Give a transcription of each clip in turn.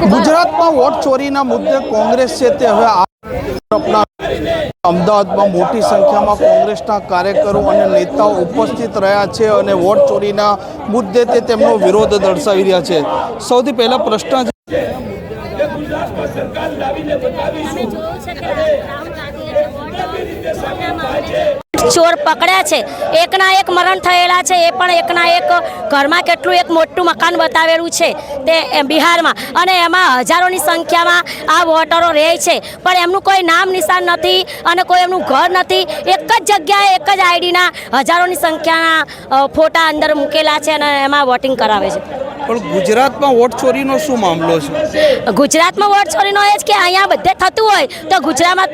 ગુજરાતમાં વોટ ચોરીના મુદ્દે કોંગ્રેસ છે તે હવે અમદાવાદમાં મોટી સંખ્યામાં કોંગ્રેસના કાર્યકરો અને નેતાઓ ઉપસ્થિત રહ્યા છે અને વોટ ચોરીના મુદ્દે તે તેમનો વિરોધ દર્શાવી રહ્યા છે સૌથી પહેલા પ્રશ્ન છે ચોર પકડ્યા છે. એકના એક મરણ થયેલા છે, એ પણ એકના એક ઘરમાં કેટલું એક મોટું મકાન બતાવેલું છે તે બિહારમાં. અને એમાં હજારોની સંખ્યામાં આ વોટરો રહે છે. પણ એમનું કોઈ નામ નિશાન નથી અને કોઈ એમનું ઘર નથી. એક જ જગ્યાએ એક જ આઈડીના હજારોની સંખ્યાના ફોટા અંદર મૂકેલા છે અને એમાં વોટિંગ કરાવે છે. પણ ગુજરાતમાં વોટ ચોરીનો શું મામલો છે? ગુજરાતમાં વોટ ચોરીનો એ જ કે અહીંયા બધે થતું હોય તો ગુજરાતમાં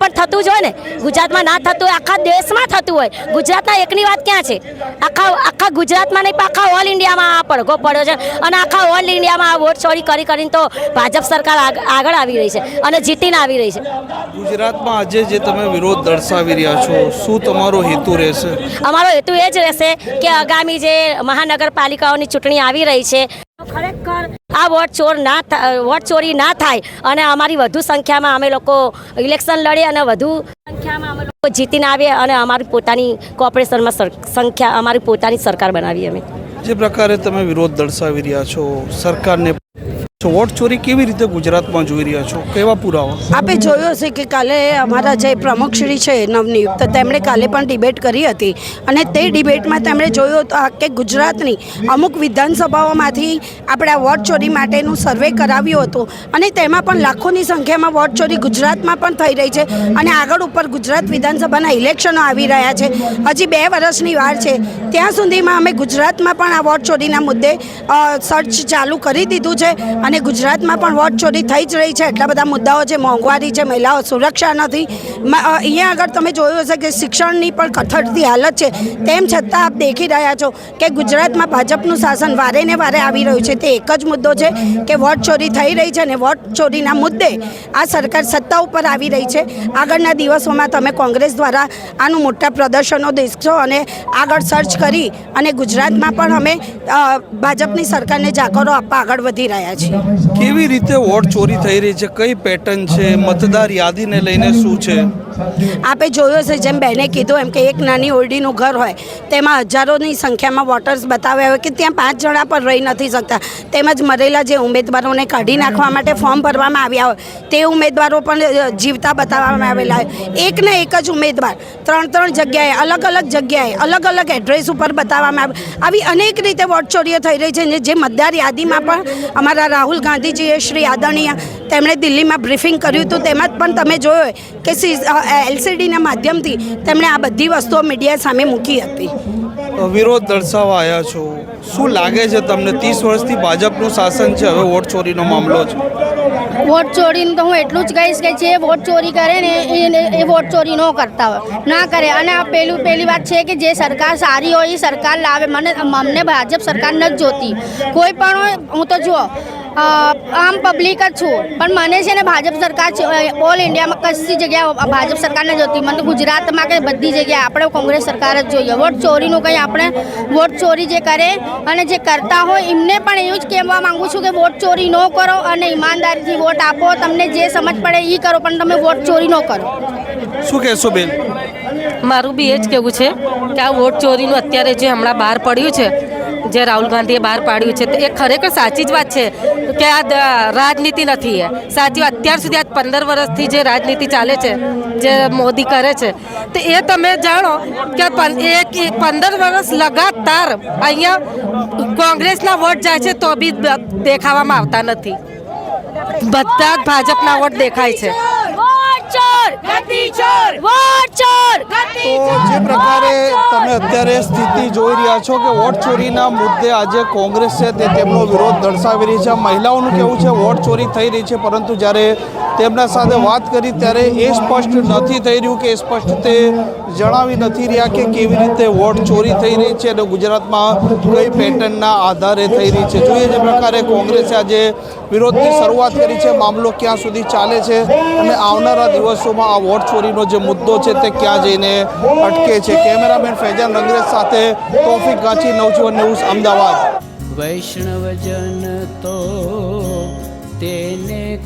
પણ થતું જ હોય ને. ગુજરાતમાં ના થતું હોય આખા દેશમાં થતું હોય. ગુજરાતના એકની વાત ક્યાં છે? આખા આખા ગુજરાતમાં નહીં પણ આખા ઓલ ઇન્ડિયામાં આ પડઘો પડ્યો છે. અને આખા ઓલ ઇન્ડિયામાં આ વોટ ચોરી કરી કરીને તો ભાજપ સરકાર આગ- આગળ આવી રહી છે અને જીતીને આવી રહી છે. ગુજરાતમાં આજે જે તમે વિરોધ દર્શાવી રહ્યા છો શું તમારો હેતુ રહેશે? અમારો હેતુ એ જ રહેશે કે આગામી જે મહાનગરપાલિકાઓની ચૂંટણી આવી રહી છે ખરેખર આ વોટ ચોર ના વોટ ચોરી ના થાય અને અમારી વધુ સંખ્યામાં અમે લોકો ઇલેક્શન લડીએ અને વધુ સંખ્યામાં અમે લોકો જીતીને આવીએ અને અમારી પોતાની કોર્પોરેશનમાં સંખ્યા, અમારી પોતાની સરકાર બનાવીએ અમે. જે પ્રકારે તમે વિરોધ દર્શાવી રહ્યા છો, સરકારને છો? વોટ ચોરી કેવી રીતે ગુજરાતમાં જોઈ રહ્યા છો? કેવા પુરાવા? આપે જોયો હશે કે કાલે અમારા જે પ્રમુખશ્રી છે નવનિયુક્ત તેમણે કાલે પણ ડિબેટ કરી હતી. અને તે ડિબેટમાં તેમણે જોયું કે ગુજરાતની અમુક વિધાનસભાઓમાંથી આપણે આ વોટ ચોરી માટેનું સર્વે કરાવ્યું હતું. અને તેમાં પણ લાખોની સંખ્યામાં વોટ ચોરી ગુજરાતમાં પણ થઈ રહી છે. અને આગળ ઉપર ગુજરાત વિધાનસભાના ઇલેક્શનો આવી રહ્યા છે. હજી બે વર્ષની વાર છે. ત્યાં સુધીમાં અમે ગુજરાતમાં પણ આ વોટ ચોરીના મુદ્દે સર્ચ ચાલુ કરી દીધું છે. અને ગુજરાતમાં પણ વોટ ચોરી થઈ જ રહી છે. એટલા બધા મુદ્દાઓ છે મોંઘવારી છે, મહિલાઓ સુરક્ષા નથી. અહીંયા આગળ તમે જોયું હશે કે શિક્ષણની પણ કથળતી હાલત છે. તેમ છતાં આપ દેખી રહ્યા છો કે ગુજરાતમાં ભાજપનું શાસન વારે ને વારે આવી રહ્યું છે. તે એક જ મુદ્દો છે કે વોટ ચોરી થઈ રહી છે અને વોટ ચોરીના મુદ્દે આ સરકાર સત્તા ઉપર આવી રહી છે. આગળના દિવસોમાં તમે કોંગ્રેસ દ્વારા આનું મોટા પ્રદર્શનો દેખશો અને આગળ સર્ચ કરી અને ગુજરાતમાં પણ અમે ભાજપની સરકારને જાગરો આપવા આગળ વધી રહ્યા છીએ. કેવી રીતે વોટ ચોરી થઈ રહી છે? કઈ પેટર્ન છે? મતદાર યાદીને લઈને શું છે? આપે જોયો છે જેમ બહેને કીધું એમ કે એક નાની ઓરડીનું ઘર હોય, તેમાં હજારોની સંખ્યામાં વોટર્સ બતાવ્યા હોય કે ત્યાં પાંચ જણા પણ રહી નથી શકતા. તેમજ મરેલા જે ઉમેદવારોને કાઢી નાખવા માટે ફોર્મ ભરવામાં આવ્યા હોય, તે ઉમેદવારો પણ જીવતા બતાવવામાં આવેલા હોય. એક એક જ ઉમેદવાર, ત્રણ ત્રણ જગ્યાએ, અલગ અલગ જગ્યાએ, અલગ અલગ એડ્રેસ ઉપર બતાવવામાં આવે, આવી અનેક રીતે વોટ ચોરીઓ થઈ રહી છે જે મતદાર યાદીમાં પણ અમારા રાહુલ ગાંધીજીએ, શ્રી આદરણીય તેમણે દિલ્હીમાં બ્રીફિંગ કર્યું હતું. તેમાં પણ તમે જોયું હોય કે એલસીડીના માધ્યમથી તેમણે આ બધી વસ્તુઓ મીડિયા સામે મૂકી હતી. વિરોધ દર્શાવવા આવ્યા છો. શું લાગે છે તમને? ત્રીસ વર્ષથી ભાજપનું શાસન છે હવે વોટ ચોરીનો મામલો છે. વોટ ચોરીનું તો હું એટલું જ કહીશ કે જે વોટ ચોરી કરે ને એ એ વોટ ચોરી ન કરતા હોય ના કરે. અને આ પેલું પહેલી વાત છે કે જે સરકાર સારી હોય એ સરકાર લાવે. મને અમને ભાજપ સરકાર નથી જોતી. કોઈ પણ હોય હું તો જુઓ આમ પબ્લિક જ છું. પણ મને છે ને ભાજપ સરકાર છે ઓલ ઇન્ડિયામાં કશી જગ્યા ભાજપ સરકાર નથી જોતી મને તો ગુજરાતમાં કે બધી જગ્યાએ આપણે કોંગ્રેસ સરકાર જ જોઈએ. વોટ ચોરીનું કંઈ આપણે વોટ ચોરી જે કરે અને જે કરતા હોય એમને પણ એવું જ કહેવા માંગુ છું કે વોટ ચોરી ન કરો અને ઈમાનદારીથી વોટ આપો. તમને જે સમજ પડે એ કરો પણ તમે વોટ ચોરી ન કરો. શું કહેશો બેન? મારું બી એ જ કહેવું છે કે આ વોટ ચોરીનું અત્યારે જે હમણાં બહાર પડ્યું છે જે રાહુલ ગાંધીએ બહાર પાડ્યું છે તો એ ખરેખર સાચી જ વાત છે કે આ રાજનીતિ નથી એ. સાચી વાત. અત્યાર સુધી આજ પંદર વર્ષથી જે રાજનીતિ ચાલે છે જે મોદી કરે છે તો એ તમે જાણો કે એક એક પંદર વર્ષ લગાતાર અહીંયા કોંગ્રેસના વોટ જાય છે તો બી દેખાવામાં આવતા નથી. બધા જ ભાજપના વોટ દેખાય છે. વોટ ચોર! ચોર! વોટ ચોર ગતિ તો જે પ્રકારે તમે અત્યારે સ્થિતિ જોઈ રહ્યા છો કે વોટ ચોરીના મુદ્દે આજે કોંગ્રેસ છે તે તેમનો વિરોધ દર્શાવી રહી છે. મહિલાઓનું કેવું છે? વોટ ચોરી થઈ રહી છે, પરંતુ જ્યારે તેમના સાથે વાત કરી ત્યારે એ સ્પષ્ટ નથી થઈ રહ્યું કે સ્પષ્ટ તે જણાવી નથી રહ્યા કે કેવી રીતે વોટ ચોરી થઈ રહી છે અને ગુજરાતમાં કઈ પેટર્નના આધારે થઈ રહી છે. જોઈએ જે પ્રકારે કોંગ્રેસે આજે વિરોધની શરૂઆત કરી છે, મામલો ક્યાં સુધી ચાલે છે અને આવનારા દિવસોમાં આ વોટ ચોરીનો જે મુદ્દો છે તે ક્યાં જઈને અટકે છે. કેમેરામેન ફૈજાન રંગરેજ સાથે તોફિક ગાંચી, નવજીવન ન્યૂઝ, અમદાવાદ. વૈષ્ણવજન તો તેને